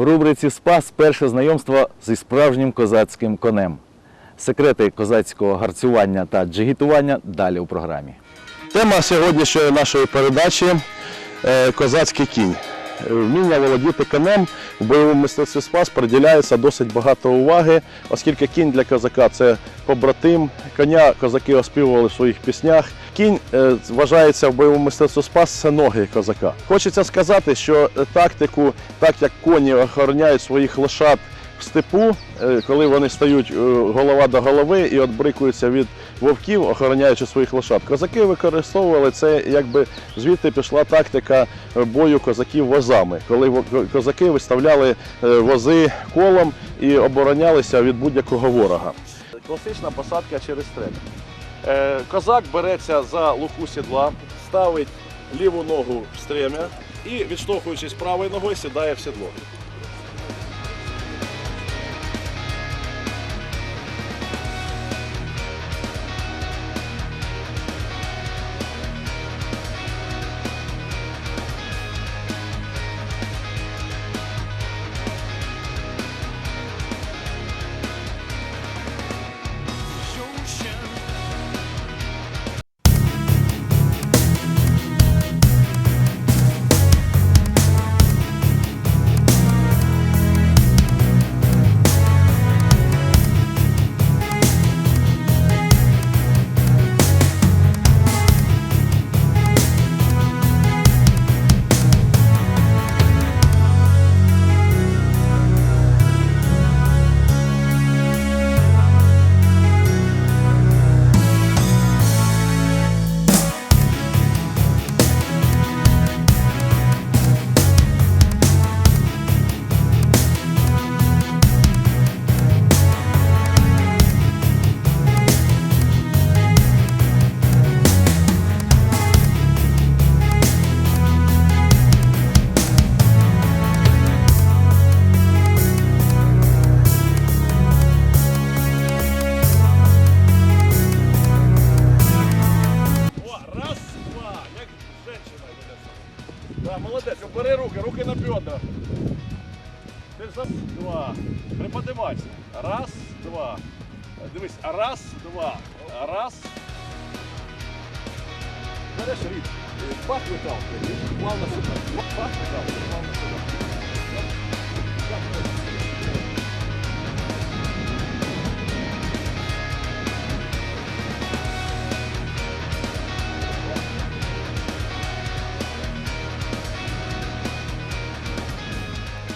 У рубриці Спас перше знайомство зі справжнім козацьким конем. Секрети козацького гарцювання та джигітування далі у програмі. Тема сьогоднішньої нашої передачі е, козацький кінь. Вміння володіти конем в бойовому мистецтві спас приділяється досить багато уваги, оскільки кінь для козака це побратим. Коня козаки оспівували в своїх піснях. Кінь е, вважається в бойовому мистецтві спас це ноги козака. Хочеться сказати, що тактику, так як коні охороняють своїх лошад в степу, е, коли вони стають е, голова до голови і отбрикуються від вовків, охороняючи своїх лошад. Козаки використовували це, якби звідти пішла тактика е, бою козаків возами, коли козаки виставляли вози колом і оборонялися від будь-якого ворога. Класична посадка через стрель. Е, Козак береться за луку сідла, ставить ліву ногу в стрем'я і, відштовхуючись правою ногою, сідає в сідло. Раз, два. Приподимайся. Раз, два. Дивись, раз, два. Раз. Береш рід. Пах виталкує. Плавно сюди. Пах виталкує. Плавно сюди.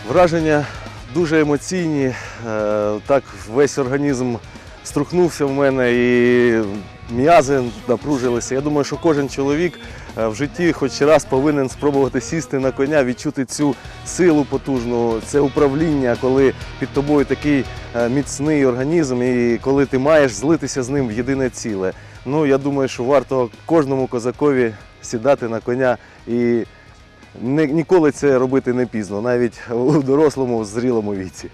Враження дуже емоційні. е, Так весь організм струхнувся в мене і м'язи напружилися. Я думаю, що кожен чоловік е, в житті хоч раз повинен спробувати сісти на коня, відчути цю силу потужну, це управління, коли під тобою такий е, міцний організм, і коли ти маєш злитися з ним в єдине ціле. Ну, я думаю, що варто кожному козакові сідати на коня і ніколи це робити не пізно, навіть у дорослому, зрілому віці.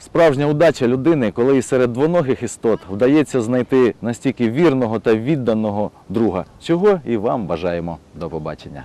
Справжня удача людини, коли і серед двоногих істот вдається знайти настільки вірного та відданого друга, чого і вам бажаємо. До побачення.